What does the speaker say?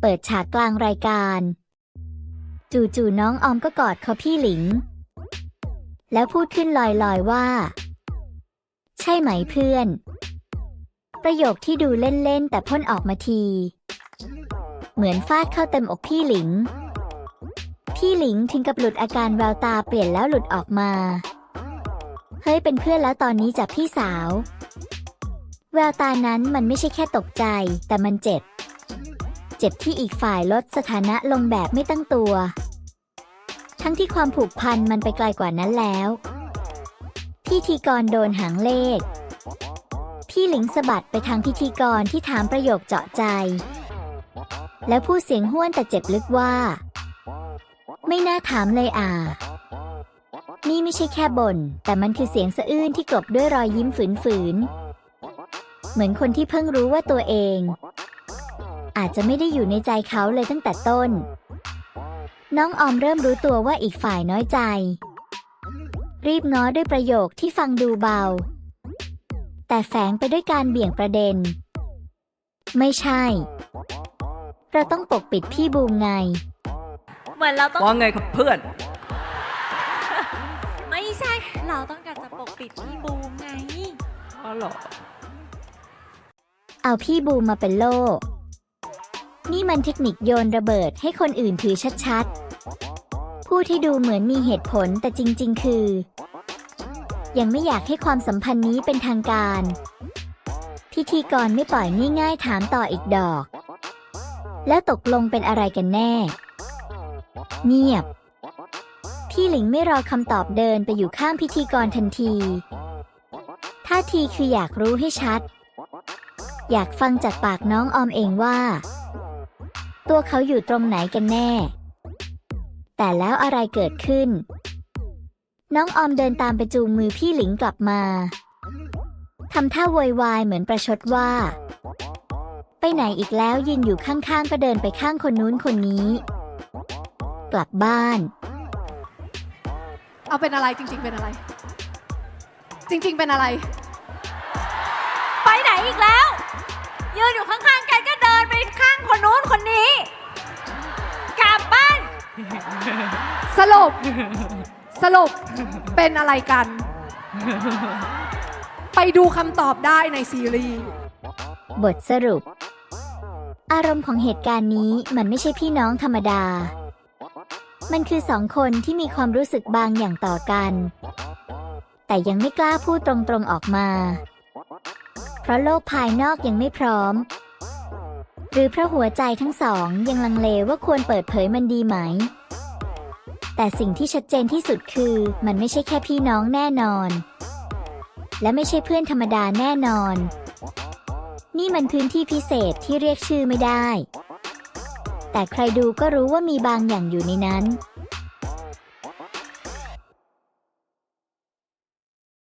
เปิดฉากกลางรายการ จู่ๆน้องออมก็กอดเขาพี่หลิง แล้วพูดขึ้นลอยๆว่า ใช่ไหมเพื่อน ประโยคที่ดูเล่นๆ แต่พ่นออกมาที เหมือนฟาดเข้าเต็มอกพี่หลิง พี่หลิงถึงกับหลุดอาการแววตาเปลี่ยนแล้วหลุดออกมา เฮ้ยเป็นเพื่อนแล้วตอนนี้จากพี่สาว แววตานั้นมันไม่ใช่แค่ตกใจ แต่มันเจ็บ เจ็บที่อีกฝ่ายลดสถานะลงแบบไม่ตั้งตัว ทั้งที่ความผูกพันมันไปไกลกว่านั้นแล้ว พิธีกรโดนหางเลข พี่หลิงสะบัดไปทางพิธีกรที่ถามประโยคเจาะใจ แล้วพูดเสียงห้วนแต่เจ็บลึกว่า ไม่น่าถามเลยอ่านี่ไม่ใช่แค่บน่นแต่มันคือเสียงสะอื้นที่กลบด้วยรอยยิ้มฝืนๆ เหมือนคนที่เพิ่งรู้ว่าตัวเอง อาจจะไม่ได้อยู่ในใจเขาเลยตั้งแต่ต้น น้องออมเริ่มรู้ตัวว่าอีกฝ่ายน้อยใจ รีบง้อด้วยประโยคที่ฟังดูเบา แต่แฝงไปด้วยการเบี่ยงประเด็น ไม่ใช่ เราต้องปกปิดพี่บูมไง เหมือนเราต้องว่าไงครับเพื่อน ไม่ใช่ เราต้องการจะปกปิดพี่บูมไง อ๋อเหรอ เอาพี่บูมมาเป็นโล่ นี่มันเทคนิคโยนระเบิดให้คนอื่นถือชัดๆพูดที่ดูเหมือนมีเหตุผลแต่จริง ๆ คือ ยังไม่อยากให้ความสัมพันธ์นี้เป็นทางการ พิธีกรไม่ปล่อยง่ายๆถามต่ออีกดอก แล้วตกลงเป็นอะไรกันแน่ เงียบ พี่หลิงไม่รอคำตอบเดินไปอยู่ข้างพิธีกรทันทีท่าทีคืออยากรู้ให้ชัด อยากฟังจากปากน้องออมเองว่า ตัวเขาอยู่ตรงไหนกันแน่ แต่แล้วอะไรเกิดขึ้น น้องออมเดินตามไปจูงมือพี่หลิงกลับมาทำท่าโวยวายเหมือนประชดว่า ไปไหนอีกแล้วยืนอยู่ข้างๆ ก็เดินไปข้างคนนู้นคนนี้ กลับบ้าน เอาเป็นอะไรจริง ๆ เป็นอะไร จริง ๆ เป็นอะไร ไปไหนอีกแล้ว ยืนอยู่ข้างๆกันก็เดินไปข้างคนนู้นคนนี้กลับบ้าน สรุปสรุปเป็นอะไรกัน ไปดูคำตอบได้ในซีรีส์ บทสรุป อารมณ์ของเหตุการณ์นี้มันไม่ใช่พี่น้องธรรมดา มันคือสองคนที่มีความรู้สึกบางอย่างต่อกัน แต่ยังไม่กล้าพูดตรงๆออกมา เพราะโลกภายนอกยังไม่พร้อม หรือเพราะหัวใจทั้งสองยังลังเลว่าควรเปิดเผยมันดีไหม แต่สิ่งที่ชัดเจนที่สุดคือมันไม่ใช่แค่พี่น้องแน่นอน และไม่ใช่เพื่อนธรรมดาแน่นอน นี่มันพื้นที่พิเศษที่เรียกชื่อไม่ได้ แต่ใครดูก็รู้ว่ามีบางอย่างอยู่ในนั้น